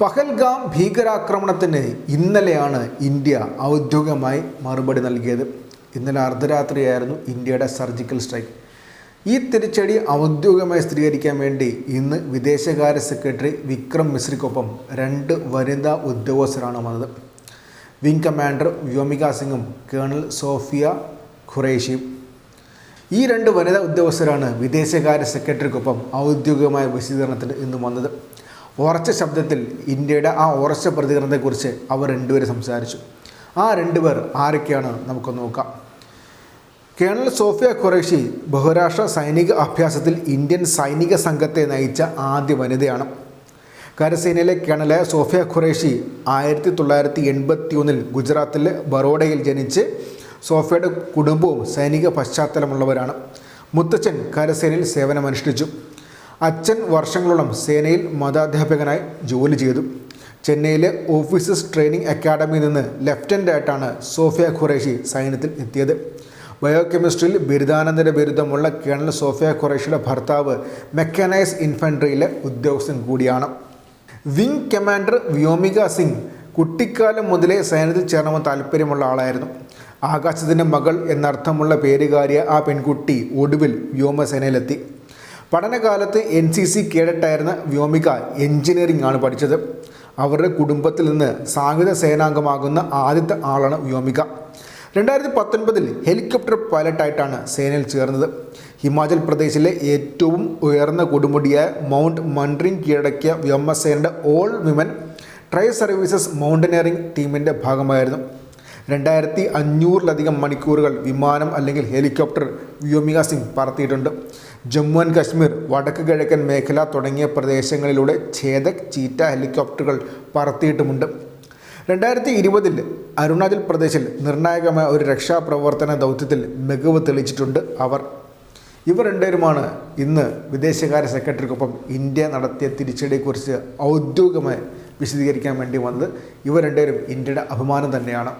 പഹൽഗാം ഭീകരാക്രമണത്തിന് ഇന്നലെയാണ് ഇന്ത്യ ഔദ്യോഗികമായി മറുപടി നൽകിയത്. ഇന്നലെ അർദ്ധരാത്രിയായിരുന്നു ഇന്ത്യയുടെ സർജിക്കൽ സ്ട്രൈക്ക്. ഈ തിരിച്ചടി ഔദ്യോഗികമായി സ്ഥിരീകരിക്കാൻ വേണ്ടി ഇന്ന് വിദേശകാര്യ സെക്രട്ടറി വിക്രം മിശ്രിക്കൊപ്പം രണ്ട് വനിതാ ഉദ്യോഗസ്ഥരാണ് വന്നത്. വിംഗ് കമാൻഡർ വ്യോമിക സിംഗും കേണൽ സോഫിയ ഖുറേഷിയും. ഈ രണ്ട് വനിതാ ഉദ്യോഗസ്ഥരാണ് വിദേശകാര്യ സെക്രട്ടറിക്കൊപ്പം ഔദ്യോഗികമായ വിശദീകരണത്തിന് ഇന്ന് വന്നത്. ഉറച്ച ശബ്ദത്തിൽ ഇന്ത്യയുടെ ആ ഉറച്ച പ്രതികരണത്തെക്കുറിച്ച് അവർ രണ്ടുപേരും സംസാരിച്ചു. ആ രണ്ടുപേർ ആരൊക്കെയാണ് നമുക്ക് നോക്കാം. കേണൽ സോഫിയ ഖുറേഷി ബഹുരാഷ്ട്ര സൈനിക അഭ്യാസത്തിൽ ഇന്ത്യൻ സൈനിക സംഘത്തെ നയിച്ച ആദ്യ വനിതയാണ്. കരസേനയിലെ കേണലായ സോഫിയ ഖുറേഷി ആയിരത്തി തൊള്ളായിരത്തി എൺപത്തി ഒന്നിൽ ഗുജറാത്തിലെ ബറോഡയിൽ ജനിച്ച് സോഫിയയുടെ കുടുംബവും സൈനിക പശ്ചാത്തലമുള്ളവരാണ്. മുത്തച്ഛൻ കരസേനയിൽ സേവനമനുഷ്ഠിച്ചു. അച്ഛൻ വർഷങ്ങളോളം സേനയിൽ മതാധ്യാപകനായി ജോലി ചെയ്തു. ചെന്നൈയിലെ ഓഫീസേഴ്സ് ട്രെയിനിങ് അക്കാഡമിയിൽ നിന്ന് ലെഫ്റ്റനന്റ് ആയിട്ടാണ് സോഫിയ ഖുറേഷി സൈന്യത്തിൽ എത്തിയത്. ബയോകെമിസ്ട്രിയിൽ ബിരുദാനന്തര ബിരുദമുള്ള കേണൽ സോഫിയ ഖുറേഷിയുടെ ഭർത്താവ് മെക്കാനൈസ് ഇൻഫൻട്രിയിലെ ഉദ്യോഗസ്ഥൻ കൂടിയാണ്. വിംഗ് കമാൻഡർ വ്യോമിക സിംഗ് കുട്ടിക്കാലം മുതലേ സൈന്യത്തിൽ ചേരണമെന്ന് താല്പര്യമുള്ള ആളായിരുന്നു. ആകാശത്തിന്റെ മകൾ എന്നർത്ഥമുള്ള പേരുകാരിയ ആ പെൺകുട്ടി ഒടുവിൽ വ്യോമസേനയിലെത്തി. പഠനകാലത്ത് എൻ സി സി കേഡറ്റായിരുന്ന വ്യോമിക എഞ്ചിനീയറിംഗ് ആണ് പഠിച്ചത്. അവരുടെ കുടുംബത്തിൽ നിന്ന് സായുധ സേനാംഗമാകുന്ന ആദ്യത്തെ ആളാണ് വ്യോമിക. രണ്ടായിരത്തി പത്തൊൻപതിൽ ഹെലികോപ്റ്റർ പൈലറ്റായിട്ടാണ് സേനയിൽ ചേർന്നത്. ഹിമാചൽ പ്രദേശിലെ ഏറ്റവും ഉയർന്ന കൊടുമുടിയായ മൗണ്ട് മൺട്രിങ് കീഴടക്കിയ വ്യോമസേനയുടെ all women tri services mountaineering ടീമിന്റെ ഭാഗമായിരുന്നു. രണ്ടായിരത്തി അഞ്ഞൂറിലധികം മണിക്കൂറുകൾ വിമാനം അല്ലെങ്കിൽ ഹെലികോപ്റ്റർ വ്യോമിക സിംഗ് പറത്തിയിട്ടുണ്ട്. ജമ്മു ആൻഡ് കാശ്മീർ വടക്ക് കിഴക്കൻ മേഖല തുടങ്ങിയ പ്രദേശങ്ങളിലൂടെ ഛേദക് ചീറ്റ ഹെലികോപ്റ്ററുകൾ പറത്തിയിട്ടുമുണ്ട്. രണ്ടായിരത്തി ഇരുപതിൽ അരുണാചൽ പ്രദേശിൽ നിർണായകമായ ഒരു രക്ഷാപ്രവർത്തന ദൗത്യത്തിൽ മികവ് തെളിയിച്ചിട്ടുണ്ട് അവർ. ഇവർ രണ്ടുപേരുമാണ് ഇന്ന് വിദേശകാര്യ സെക്രട്ടറിക്കൊപ്പം ഇന്ത്യ നടത്തിയ തിരിച്ചടിയെക്കുറിച്ച് ഔദ്യോഗികമായി വിശദീകരിക്കാൻ വേണ്ടി വന്നത്. ഇവർ രണ്ടുപേരും ഇന്ത്യയുടെ അഭിമാനം തന്നെയാണ്.